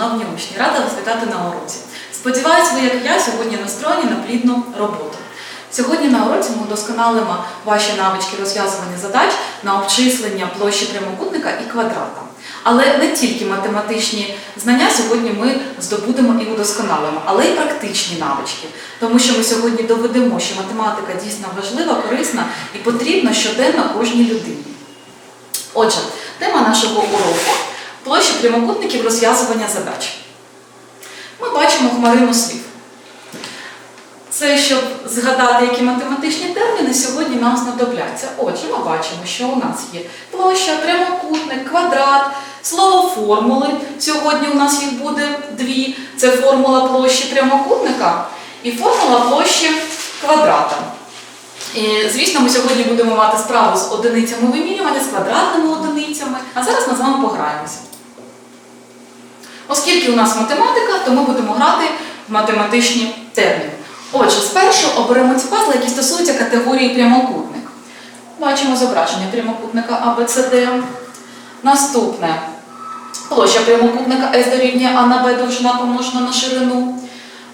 Шановні учні! Рада вас вітати на уроці. Сподіваюсь, ви, як я, сьогодні настроєні на плідну роботу. Сьогодні на уроці ми удосконалимо ваші навички розв'язування задач на обчислення площі прямокутника і квадрата. Але не тільки математичні знання сьогодні ми здобудемо і удосконалимо, але й практичні навички. Тому що ми сьогодні доведемо, що математика дійсно важлива, корисна і потрібна щоденно кожній людині. Отже, тема нашого уроку площа прямокутників розв'язування задач. Ми бачимо хмарину слів. Це щоб згадати, які математичні терміни сьогодні нам знадобляться. Отже, ми бачимо, що у нас є площа, прямокутник, квадрат, слово формули. Сьогодні у нас їх буде дві. Це формула площі прямокутника і формула площі квадрата. І, звісно, ми сьогодні будемо мати справу з одиницями вимірювання, з квадратними одиницями. А зараз ми з вами пограємося. Оскільки у нас математика, то ми будемо грати в математичні терміни. Отже, спершу оберемо ті пазли, які стосуються категорії прямокутник. Бачимо зображення прямокутника ABCD. Наступне площа прямокутника S дорівнює А на Б довжина помножена на ширину.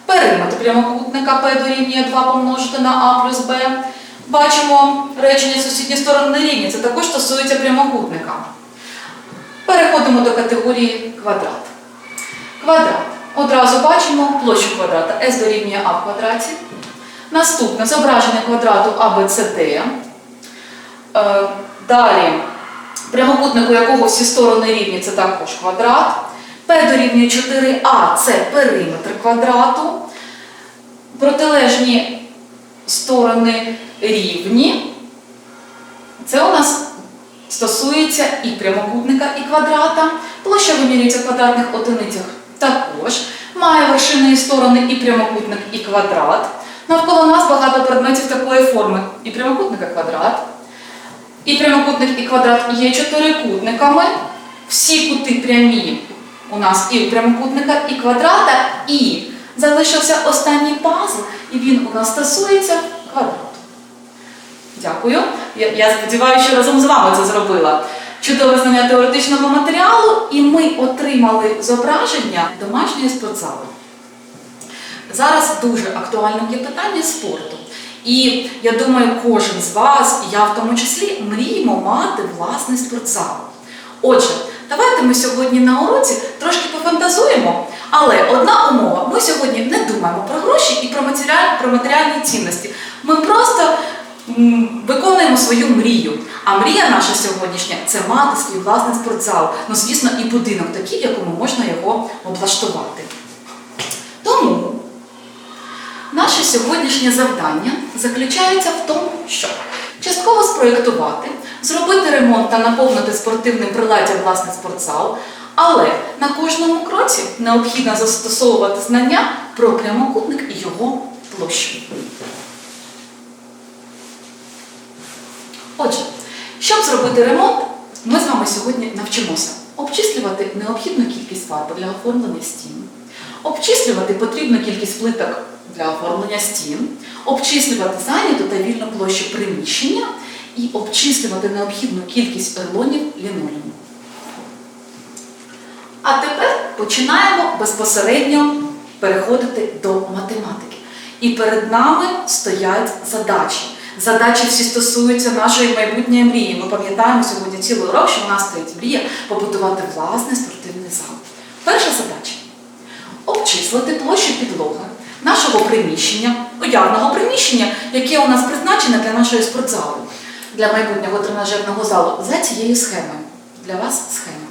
Периметр прямокутника P дорівнює 2 помножити на А плюс Б. Бачимо речення сусідні сторони рівні. Це також стосується прямокутника. Переходимо до категорії квадрат. Квадрат. Одразу бачимо площу квадрата S дорівнює А в квадраті. Наступне зображення квадрату ABCD. Е, Далі прямокутник, у якого всі сторони рівні, це також квадрат. P дорівнює 4А це периметр квадрату. Протилежні сторони рівні. Це у нас стосується і прямокутника, і квадрата. Площа вимірюється в квадратних одиницях також. Має вершини і сторони і прямокутник, і квадрат. Навколо нас багато предметів такої форми. І прямокутник, і квадрат. І прямокутник, і квадрат є чотирикутниками. Всі кути прямі у нас і у прямокутника, і квадрата, і залишився останній пазл, і він у нас стосується квадрату. Дякую. Я, я сподіваюся, що разом з вами це зробила. Чудове знання теоретичного матеріалу, і ми отримали зображення домашньої спортзали. Зараз дуже актуальним є питання спорту. І я думаю, кожен з вас, і я в тому числі, мріємо мати власний спортзал. Отже, давайте ми сьогодні на уроці трошки пофантазуємо, але одна умова: ми сьогодні не думаємо про гроші і про матеріаль, про матеріальні цінності. Ми просто м, виконуємо свою мрію. А мрія наша сьогоднішня це мати свій власний спортзал. Ну, звісно, і будинок такий, в якому можна його облаштувати. Тому наше сьогоднішнє завдання заключається в тому, що частково спроєктувати, зробити ремонт та наповнити спортивним приладдям власний спортзал, але на кожному кроці необхідно застосовувати знання про прямокутник і його площу. Отже, щоб зробити ремонт, ми з вами сьогодні навчимося обчислювати необхідну кількість фарби для оформлення стін, обчислювати потрібну кількість плиток для оформлення стін, обчислювати зайняту та вільну площу приміщення і обчислювати необхідну кількість рулонів лінолеуму. А тепер починаємо безпосередньо переходити до математики. І перед нами стоять задачі. Задачі всі стосуються нашої майбутньої мрії. Ми пам'ятаємо сьогодні цілий урок, що в нас стоїть мрія побудувати власний спортивний зал. Перша задача обчислити площу підлоги нашого приміщення, уявного приміщення, яке у нас призначене для нашої спортзалу, для майбутнього тренажерного залу за цією схемою. Для вас схема.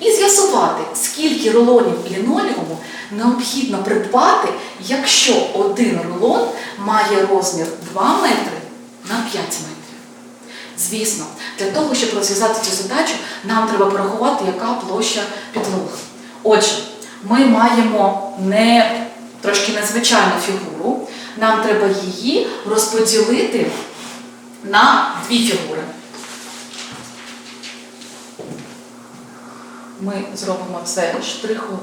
І з'ясувати, скільки рулонів лінолеуму необхідно придбати, якщо один рулон має розмір 2 метри на 5 метрів. Звісно, для того, щоб розв'язати цю задачу, нам треба порахувати, яка площа підлоги. Отже, ми маємо не трошки незвичайну фігуру, нам треба її розподілити на дві фігури. Ми зробимо це штриховою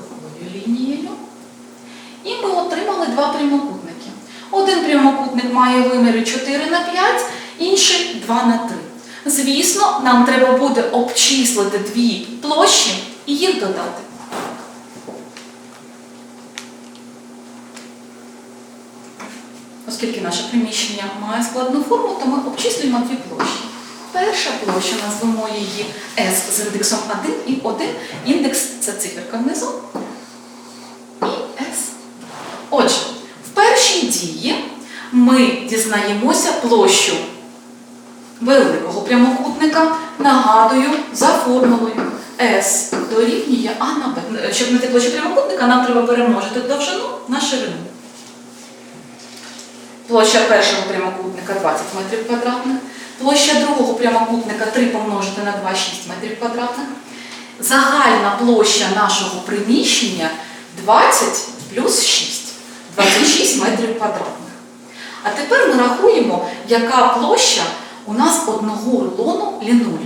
лінією. І ми отримали два прямокутники. Один прямокутник має виміри 4 на 5, інший 2 на 3. Звісно, нам треба буде обчислити дві площі і їх додати. Оскільки наше приміщення має складну форму, то ми обчислюємо дві площі. Перша площа назвемо її S з індексом 1 і 1. Індекс це циферка внизу. І S. Отже, дії ми дізнаємося площу великого прямокутника. Нагадую, за формулою S дорівнює А на Б. Щоб знайти площу прямокутника, нам треба перемножити довжину на ширину. Площа першого прямокутника 20 метрів квадратних. Площа другого прямокутника 3 помножити на 2 6 метрів квадратних. Загальна площа нашого приміщення 20 плюс 6. 26 метрів квадратних. А тепер ми рахуємо, яка площа у нас одного рулону лінолеуму.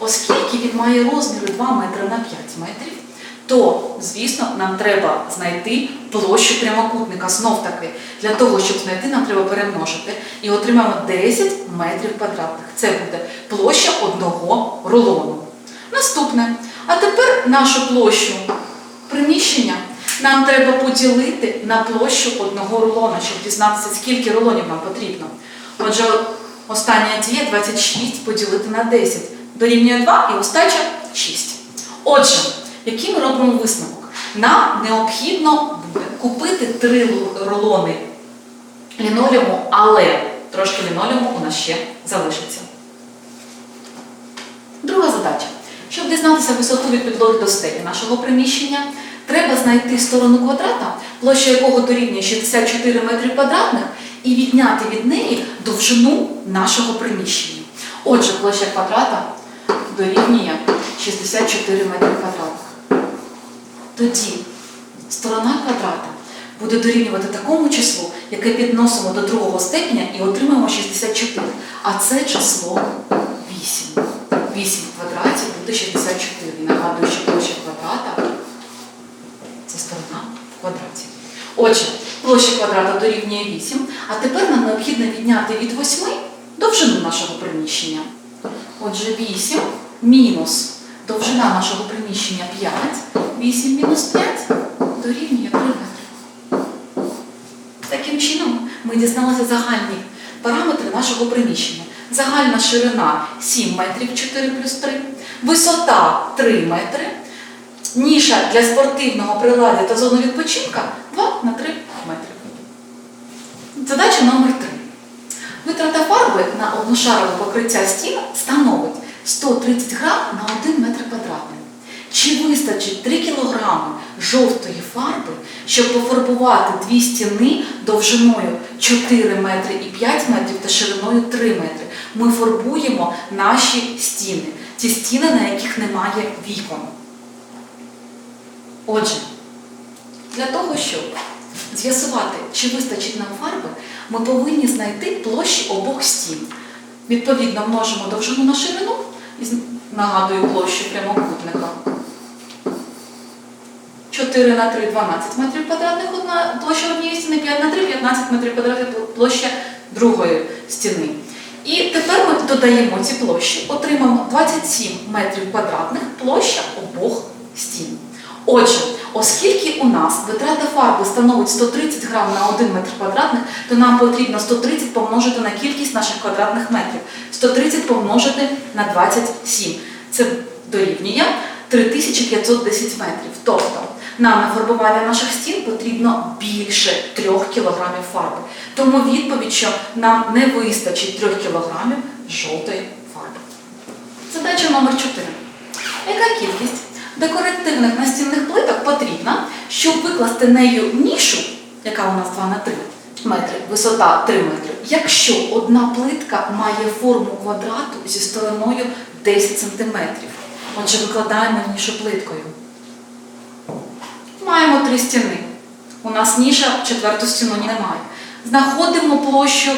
Оскільки він має розміри 2 метри на 5 метрів, то, звісно, нам треба знайти площу прямокутника. Знов таки, для того, щоб знайти, нам треба перемножити і отримаємо 10 метрів квадратних. Це буде площа одного рулону. Наступне. А тепер нашу площу приміщення нам треба поділити на площу одного рулона, щоб дізнатися, скільки рулонів нам потрібно. Отже, остання дія 26 поділити на 10. Дорівнює 2 і остача 6. Отже, який ми робимо висновок? Нам необхідно купити три рулони лінолеуму, але трошки лінолеуму у нас ще залишиться. Друга задача. Щоб дізнатися висоту від підлоги до стелі нашого приміщення, треба знайти сторону квадрата, площа якого дорівнює 64 метри квадратних, і відняти від неї довжину нашого приміщення. Отже, площа квадрата дорівнює 64 метри квадратних. Тоді сторона квадрата буде дорівнювати такому числу, яке підносимо до другого степеня і отримаємо 64. А це число 8. 8 в квадраті буде 64. Нагадую, що площа квадрата це сторона в квадраті. Отже, площа квадрата дорівнює 8, а тепер нам необхідно відняти від 8 довжину нашого приміщення. Отже, 8 мінус довжина нашого приміщення 5, 8 мінус 5 дорівнює 3 метри. Таким чином, ми дізналися загальні параметри нашого приміщення. Загальна ширина 7 метрів 4 плюс 3, висота 3 метри, ніша для спортивного приладдя та зону відпочинка 2 на 3 метри. Задача номер 3. Витрата фарби на одношарове покриття стін становить 130 грам на 1 метр квадратний. Чи вистачить 3 кілограми жовтої фарби, щоб пофарбувати дві стіни довжиною 4 метри і 5 метрів та шириною 3 метри? Ми фарбуємо наші стіни, ті стіни, на яких немає вікон. Отже, для того, щоб з'ясувати, чи вистачить нам фарби, ми повинні знайти площі обох стін. Відповідно, множимо довжину на ширину і нагадую площу прямокутника. 4 на 3 12 метрів квадратних одна площа однієї стіни, 5 на 3 15 метрів квадратних площа другої стіни. І тепер ми додаємо ці площі, отримаємо 27 метрів квадратних площа обох стін. Отже, оскільки у нас витрата фарби становить 130 грам на 1 метр квадратних, то нам потрібно 130 помножити на кількість наших квадратних метрів. 130 помножити на 27. Це дорівнює 3510 метрів. Тобто нам на фарбування наших стін потрібно більше 3 кг фарби. Тому відповідь, що нам не вистачить 3 кг жовтої фарби. Задача номер 4. Яка кількість декоративних настінних плиток потрібна, щоб викласти нею нішу, яка у нас 2 на 3 метри, висота 3 метри, якщо одна плитка має форму квадрату зі стороною 10 см? Отже, викладаємо нішу плиткою. Маємо три стіни. У нас ніша четверту стіну немає. Знаходимо площу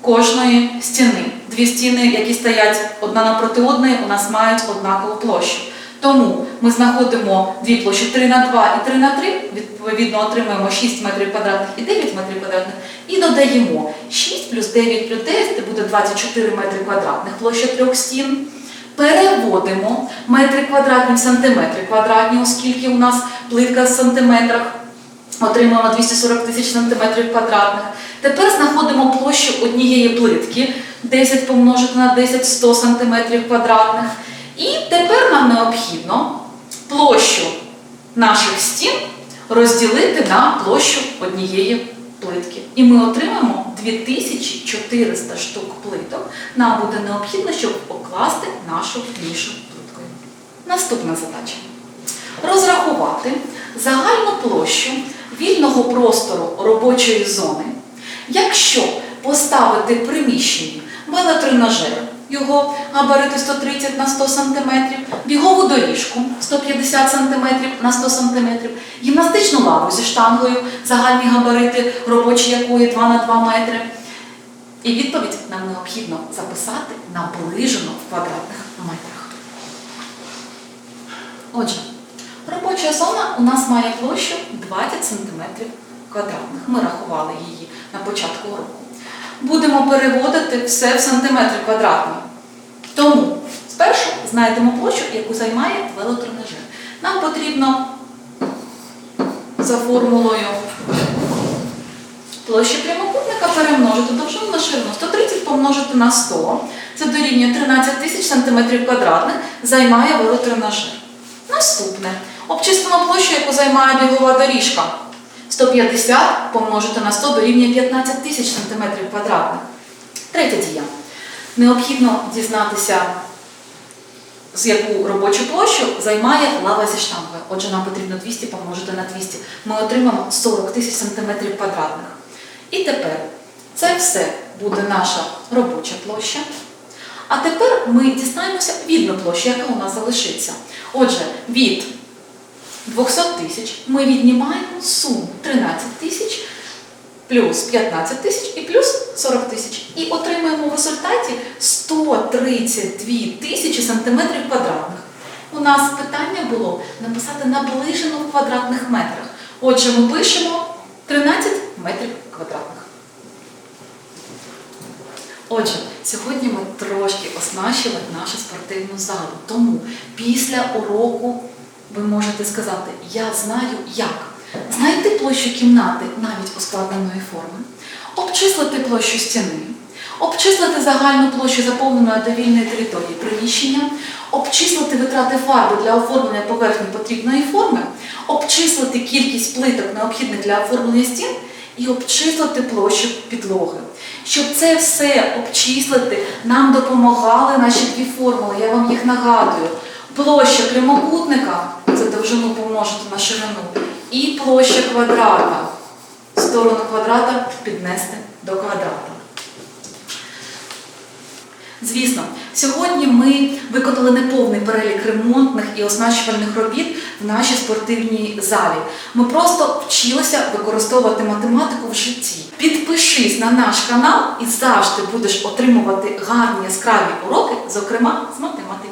кожної стіни. Дві стіни, які стоять одна напроти одної, у нас мають однакову площу. Тому ми знаходимо дві площі 3 на 2 і 3 на 3, відповідно отримуємо 6 метрів квадратних і 9 метрів квадратних, і додаємо 6 плюс 9 плюс 10, це буде 24 метри квадратних площа трьох стін. Переводимо метри квадратні в сантиметри квадратні, оскільки у нас плитка в сантиметрах. Отримуємо 240 тисяч сантиметрів квадратних. Тепер знаходимо площу однієї плитки 10 помножити на 10 100 см квадратних. І тепер нам необхідно площу наших стін розділити на площу однієї плитки. І ми отримаємо 2400 штук плиток. Нам буде необхідно, щоб покласти нашу нішу плиткою. Наступна задача. Розрахувати загальну площу вільного простору робочої зони, якщо поставити в приміщенні велотренажер, його габарити 130 на 100 см, бігову доріжку 150 см на 100 см, гімнастичну лаву зі штангою, загальні габарити робочі якої 2 на 2 метри. І відповідь нам необхідно записати наближено в квадратних метрах. Отже, робоча зона у нас має площу 20 см квадратних. Ми рахували її на початку року. Будемо переводити все в сантиметри квадратні. Тому спершу знайдемо площу, яку займає велотренажер. Нам потрібно за формулою площі прямокутника перемножити довжину на ширину. 130 помножити на 100. Це дорівнює 13 тисяч сантиметрів квадратних, займає велотренажер. Наступне. Обчислимо площу, яку займає бігова доріжка. 150 помножити на 100 дорівнює 15 тисяч сантиметрів квадратних. Третя дія. Необхідно дізнатися, з яку робочу площу займає лава зі штангою. Отже, нам потрібно 200 помножити на 200. Ми отримаємо 40 тисяч сантиметрів квадратних. І тепер це все буде наша робоча площа. А тепер ми дізнаємося вільну площу, яка у нас залишиться. Отже, від 200 тисяч ми віднімаємо суму 13 тисяч плюс 15 тисяч і плюс 40 тисяч. І отримаємо в результаті 132 тисячі сантиметрів квадратних. У нас питання було написати наближено в квадратних метрах. Отже, ми пишемо 13 метрів квадратних. Отже, сьогодні ми трошки оснащили нашу спортивну залу. Тому після уроку ви можете сказати, я знаю як. Знайти площу кімнати навіть ускладненої форми, обчислити площу стіни, обчислити загальну площу заповненої та вільної території приміщення, обчислити витрати фарби для оформлення поверхні потрібної форми, обчислити кількість плиток, необхідних для оформлення стін, і обчислити площу підлоги. Щоб це все обчислити, нам допомагали наші дві формули, я вам їх нагадую. Площа прямокутника це довжину помножити на ширину, і площа квадрата. Сторону квадрата піднести до квадрата. Звісно, сьогодні ми виконали неповний перелік ремонтних і оснащувальних робіт в нашій спортивній залі. Ми просто вчилися використовувати математику в житті. Підпишись на наш канал і завжди будеш отримувати гарні яскраві уроки, зокрема з математики.